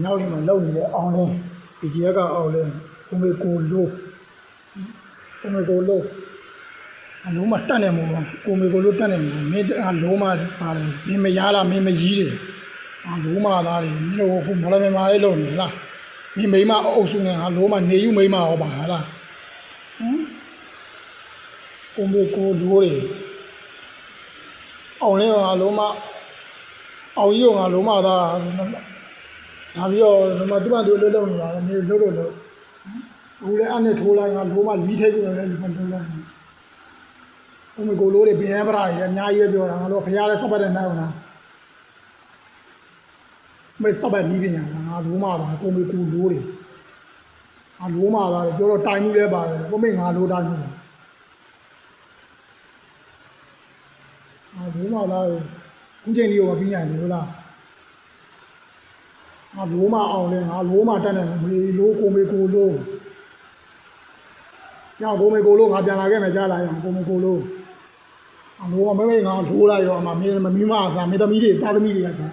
မြောက်ဒီမှာလုံနေတဲ့အောင်လင်းဒီကြီးကအောင်လင်းကိုမေကိုလို့ကိုမေကိုလို့အလုံးမတက်နေမို့ကိုမေကိုလို့တက်နေမို့မင်းအလုံးမပါတယ်မင်းမရလားမင်းမကြီးတယ်အလုံးမသားတွေမင်းတို့ဟိုမော်လမြိုင်မာလေးလုံနေလားမင်းမိမအုပ်စုနဲ့ဟာလုံးမနေယူမိမဟောပါလားဟမ်ကိုမေကိုလို့တွေအောင်လင်းကအလုံးမအောင်ကြီးကလုံးမသား ဒါပြီးတော့ဒီမှာသူ့ဘာသူလှုပ်လှုပ်နေပါလေမြေလှုပ်လို့လို့ဘူးလေအဲ့နဲ့ထိုးလိုက်ငါလိုမလီးထဲကျတယ်ဒီမှာလှုပ်လိုက်ဘုမကိုလိုးတွေပင်ရပရာကြီးအများကြီးပဲပြောတာငါတို့ဖရားလဲစပတ်တဲ့နိုင်အောင်လားမေစပတ်နီးပညာငါလိုမပါကိုမေကိုလိုးတွေငါလိုမသားတယ်ပြောတော့တိုင်မှုလဲပါတယ်ကိုမေငါလိုတိုင်းမှုငါလိုမသားတယ်ခုချိန်ဒီကိုမပြီးနိုင်ဘူးလား ငါလိုမအောင်လဲငါလိုမတက်နေမေလိုကိုမေကိုလိုညကိုမေကိုလိုငါပြန်လာခဲ့မယ်ကြားလာရင်ကိုမေကိုလိုအလိုမမေငါလိုလိုက်ရောအမမင်းမမီးမအစားမေသမီးတွေတာသမီးတွေအစား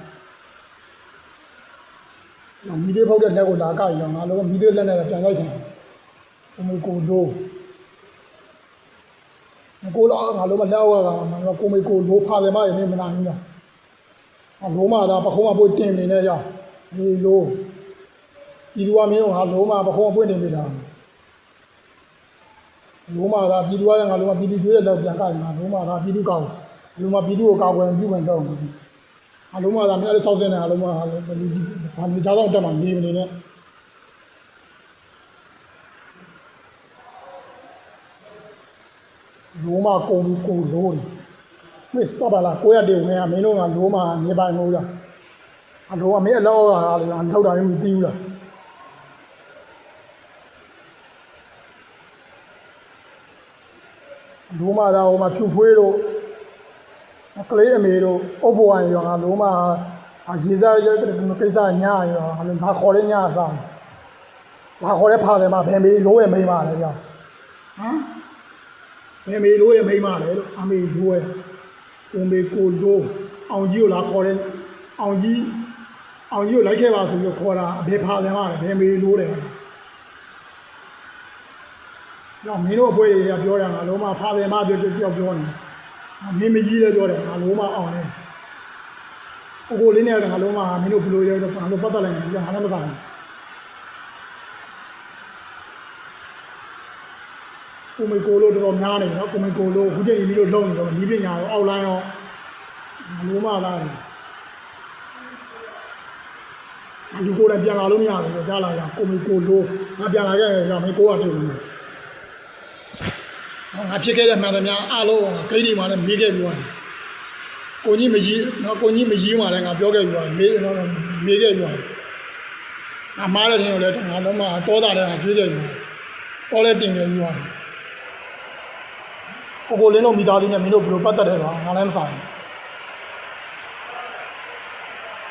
ငါမီးတွေဖောက်တဲ့လက်ကိုလာကြရင်ငါလိုမီးတွေလက်နဲ့ပြန်လိုက်တယ်ကိုမေကိုလိုကိုလာငါလိုမလက်အောက်ကငါကိုမေကိုလိုဖာတယ်မရင်မနိုင်ဘူးလားအလိုမသာပခုံးမပွင့်တင်နေနေရောက် ဒီလိုဒီလူကမင်းတို့ဟာလုံးမပခုံးအပွင့်နေမိတာလုံးမသာပြည်သူကငါလုံးမပြည်သူကျွေးတဲ့တော့ပြန်ကြတယ်ငါလုံးမသာပြည်သူကောက်လုံးမပြည်သူကိုကောက်ွယ်ပြုဝင်တော့တယ်အလုံးမသာမင်းလည်းစောက်စင်းနေအလုံးမဟာလည်းဒီဘာမြေသားတော့တက်မှနေမနေနဲ့လုံးမကုံပြီးကိုလို့မင်းစပါလားကိုရတဲ့ဝင်ရမင်းတို့ကလုံးမနေပိုင်မဟုတ်လား အလုံးကမင်းအလောက်ဟာလေငါလောက်တာလည်းမသိဘူးလားလုံးမသာဟိုမှာဖြူဖွေးတို့ကလေးအမေတို့အုပ်ဘဝရောငါလုံးမဟာရေစားရတဲ့ကိစ္စညာရောဟာလည်းငါခေါ်တဲ့ညာအစားငါခေါ်တဲ့ဖာတယ်မှာဘယ်မေလိုးရဲ့မိန်းမလဲရောဟမ်ဘယ်မေလိုးရဲ့မိန်းမလဲလို့အမေလိုးရဲ့ကိုမေကိုလိုးအောင်ကြီးကိုလာခေါ်တဲ့အောင်ကြီး အောင်ကြီးကိုလိုက်ခဲ့ပါဆိုပြီးခေါ်တာအဘေဖာတယ်မှာလေဘယ်မေလို့တယ်။ကြောင့်မင်းတို့အပွဲတွေကပြောတာငါလုံးမဖာတယ်မှာပြောပြောပြောနေ။မင်းမကြီးလည်းပြောတယ်ငါလုံးမအောင်လဲ။ကိုကိုလေးနဲ့ငါလုံးမမင်းတို့ဘလို့ရောငါတို့ပတ်သက်လိုက်တယ်ငါလည်းမဆိုင်ဘူး။ကိုမေကိုလို့တော်တော်များနေနော်ကိုမေကိုလို့ခုချိန်ကြီးမီးတို့လုံနေတော့ဒီပညာရောအောက်လိုင်းရောငါလုံးမသားတယ် လူကိုယ်လည်းပြန်လာလို့မရဘူးကြားလာရကိုမီကိုလိုငါပြန်လာခဲ့ရမင်းကိုကတူတယ်ငါဖြစ်ခဲ့တဲ့မှန်သမျှအားလုံးဂိတ်ဒီမှာလည်းမေးခဲ့ပြီးသွားတယ်ကိုကြီးမကြီးနော်ကိုကြီးမကြီးမှလည်းငါပြောခဲ့ပြီးသွားမေးတော့မေးခဲ့ပြီးသွားငါမားတဲ့ထင်ကိုလည်းငါတော့မှတောတာလည်းငါကျွေးခဲ့ပြီးတောလည်းတင်ခဲ့ပြီးသွားကိုကိုလင်းတို့မိသားစုနဲ့မင်းတို့ဘယ်လိုပတ်သက်တယ်ကွာငါလည်းမဆိုင်ဘူး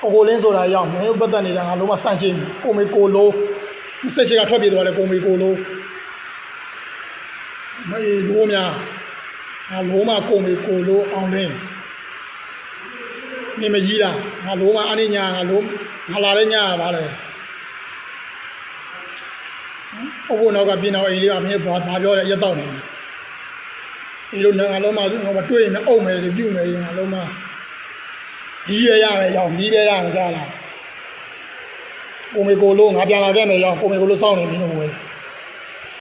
ကိုကိုလင်းဆိုတာရောက်မင်းတို့ပတ်သက်နေတာငါလုံးဝဆန့်ရှင်းကိုမေကိုလိုဆက်ရှိကထွက်ပြေးသွားတယ်ကိုမေကိုလိုမအေးလိုများငါလုံးမကိုမေကိုလိုအောင်လင်းနေမကြီးလားငါလုံးမအနိညာငါလုံးငါလာတဲ့ညာပါလေအဘိုးနောက်ကပြင်တော်အိမ်လေးအမေဘာဘာပြောလဲရက်တော့နေဒီလိုငါလုံးမသူငါတွေ့ရင်အုပ်မယ်ပြုတ်မယ်ငါလုံးမ ဒီရရမယ်ရောက်ဒီရရမယ်ကြားလားကိုမေကိုလို့ငါပြန်လာခဲ့မယ်ရောက်ကိုမေကိုလို့စောင့်နေပြီလို့ဝယ်